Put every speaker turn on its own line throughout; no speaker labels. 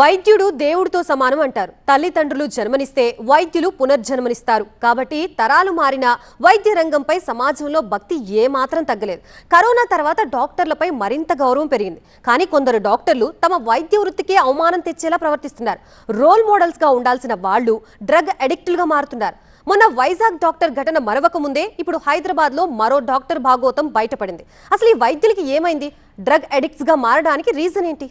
వైద్యుడు దేవుడితో సమానం అంటారు. తల్లిదండ్రులు జన్మనిస్తే వైద్యులు పునర్జన్మనిస్తారు. కాబట్టి తరాలు మారిన వైద్య రంగంపై సమాజంలో భక్తి ఏమాత్రం తగ్గలేదు. కరోనా తర్వాత డాక్టర్లపై మరింత గౌరవం పెరిగింది. కానీ కొందరు డాక్టర్లు తమ వైద్య వృత్తికే అవమానం తెచ్చేలా ప్రవర్తిస్తున్నారు. రోల్ మోడల్స్గా ఉండాల్సిన వాళ్ళు డ్రగ్ అడిక్టులుగా మారుతున్నారు. మొన్న వైజాగ్ డాక్టర్ ఘటన మరవక ముందే ఇప్పుడు హైదరాబాద్లో మరో డాక్టర్ భాగోతం బయటపడింది. అసలు ఈ వైద్యులకి ఏమైంది? డ్రగ్ అడిక్ట్స్గా మారడానికి రీజన్ ఏంటి?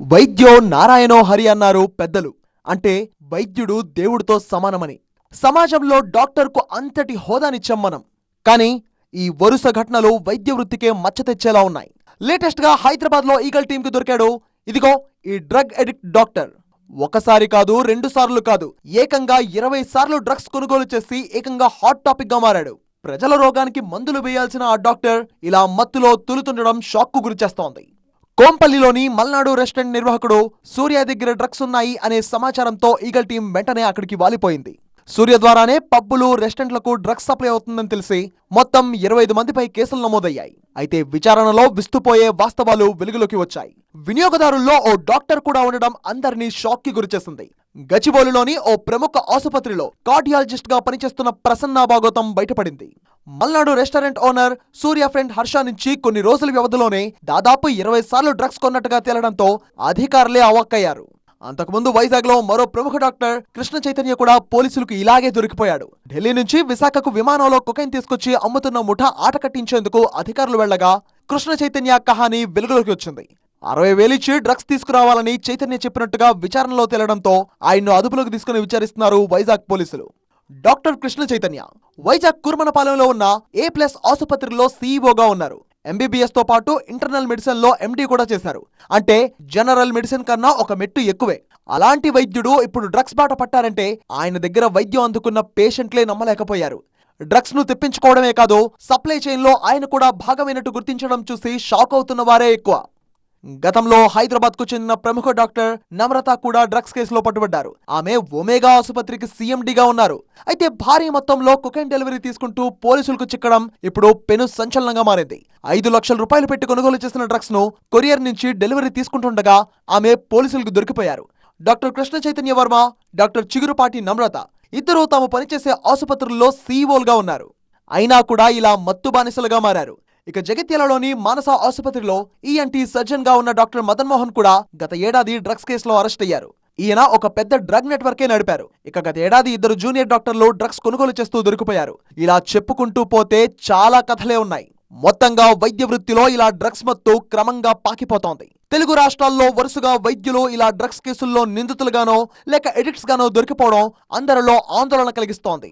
వైద్యో నారాయణో హరి అన్నారు పెద్దలు. అంటే వైద్యుడు దేవుడితో సమానమని. సమాజంలో డాక్టర్కు అంతటి హోదానిచ్చాం మనం. కానీ ఈ వరుస ఘటనలు వైద్య వృత్తికే మచ్చ తెచ్చేలా ఉన్నాయి. లేటెస్ట్గా హైదరాబాద్లో ఈగల్ టీంకి దొరికాడు. ఇదిగో ఈ డ్రగ్ ఎడిక్ట్ డాక్టర్. ఒకసారి కాదు రెండు సార్లు కాదు. ఏకంగా ఇరవై సార్లు డ్రగ్స్ కొనుగోలు చేసి ఏకంగా హాట్ టాపిక్గా మారాడు. ప్రజల రోగానికి మందులు వేయాల్సిన ఆ డాక్టర్ ఇలా మత్తులో తులుతుండడం షాక్కు గురిచేస్తోంది. కోంపల్లిలోని మల్నాడు రెస్టారెంట్ నిర్వాహకుడు సూర్య దగ్గర డ్రగ్స్ ఉన్నాయి అనే సమాచారంతో ఈగల్ టీం వెంటనే అక్కడికి వాలిపోయింది. సూర్య ద్వారానే పబ్బులు రెస్టారెంట్లకు డ్రగ్స్ సప్లై అవుతుందని తెలిసి మొత్తం ఇరవై ఐదు మందిపై కేసులు నమోదయ్యాయి. అయితే విచారణలో విస్తుపోయే వాస్తవాలు వెలుగులోకి వచ్చాయి. వినియోగదారుల్లో ఓ డాక్టర్ కూడా ఉండడం అందరినీ షాక్కి గురిచేసింది గచిబౌలిలోని ఓ ప్రముఖ ఆసుపత్రిలో కార్డియాలజిస్ట్గా పనిచేస్తున్న ప్రసన్న భాగవతం బయటపడింది. Malnadu restaurant owner Surya friend Harsha నుంచి కొన్ని రోజుల వ్యవధిలోనే దాదాపు ఇరవై సార్లు డ్రగ్స్ కొన్నట్టుగా తేలడంతో అధికారులే అవాక్కయ్యారు. అంతకుముందు వైజాగ్లో మరో ప్రముఖ డాక్టర్ కృష్ణ చైతన్య కూడా పోలీసులకు ఇలాగే దొరికిపోయాడు. ఢిల్లీ నుంచి విశాఖకు విమానంలో కొకైన్ తీసుకొచ్చి అమ్ముతున్న ముఠా ఆట కట్టించేందుకు అధికారులు వెళ్ళగా కృష్ణ చైతన్య కహాని వెలుగులోకి వచ్చింది. అరవై వేలిచ్చి డ్రగ్స్ తీసుకురావాలని చైతన్య చెప్పినట్టుగా విచారణలో తేలడంతో ఆయన్ను అదుపులోకి తీసుకుని విచారిస్తున్నారు వైజాగ్ పోలీసులు. డాక్టర్ కృష్ణ చైతన్య వైజాగ్ కుర్మనపాలెంలో ఉన్న ఏ ప్లస్ ఆసుపత్రిలో సీఈఓగా ఉన్నారు. ఎంబీబీఎస్తో పాటు ఇంటర్నల్ మెడిసిన్లో ఎండీ కూడా చేశారు. అంటే జనరల్ మెడిసిన్ కన్నా ఒక మెట్టు ఎక్కువే. అలాంటి వైద్యుడు ఇప్పుడు డ్రగ్స్ బాట పట్టారంటే ఆయన దగ్గర వైద్యం అందుకున్న పేషెంట్లే నమ్మలేకపోయారు. డ్రగ్స్ను తెప్పించుకోవడమే కాదు సప్లై చైన్లో ఆయన కూడా భాగమైనట్టు గుర్తించడం చూసి షాక్ అవుతున్న వారే ఎక్కువ. గతంలో హైదరాబాద్కు చెందిన ప్రముఖ డాక్టర్ నమ్రత కూడా డ్రగ్స్ కేసులో పట్టుబడ్డారు. ఆమె ఒమేగా ఆసుపత్రికి సీఎండిగా ఉన్నారు. అయితే భారీ మొత్తంలో కుకైన్ డెలివరీ తీసుకుంటూ పోలీసులకు చిక్కడం ఇప్పుడు పెను సంచలనంగా మారింది. ఐదు లక్షల రూపాయలు పెట్టి కొనుగోలు చేసిన డ్రగ్స్ను కొరియర్ నుంచి డెలివరీ తీసుకుంటుండగా ఆమె పోలీసులకు దొరికిపోయారు. డాక్టర్ కృష్ణ చైతన్య వర్మ డాక్టర్ చిగురుపాటి నమ్రత ఇద్దరూ తాము పనిచేసే ఆసుపత్రుల్లో సీఈఓలుగా ఉన్నారు. అయినా కూడా ఇలా మత్తు బానిసలుగా మారారు. ఇక జగిత్యాలలోని మానస ఆసుపత్రిలో ఈఎన్టీ సర్జన్గా ఉన్న డాక్టర్ మదన్ మోహన్ కూడా గత ఏడాది డ్రగ్స్ కేసులో అరెస్ట్ అయ్యారు. ఈయన ఒక పెద్ద డ్రగ్ నెట్వర్కే నడిపారు. ఇక గత ఏడాది ఇద్దరు జూనియర్ డాక్టర్లు డ్రగ్స్ కొనుగోలు చేస్తూ దొరికిపోయారు. ఇలా చెప్పుకుంటూ పోతే చాలా కథలే ఉన్నాయి. మొత్తంగా వైద్య వృత్తిలో ఇలా డ్రగ్స్ మత్తు క్రమంగా పాకిపోతోంది. తెలుగు రాష్ట్రాల్లో వరుసగా వైద్యులు ఇలా డ్రగ్స్ కేసుల్లో నిందితులుగానో లేక ఎడిక్ట్స్ గానో దొరికిపోవడం అందరిలో ఆందోళన కలిగిస్తోంది.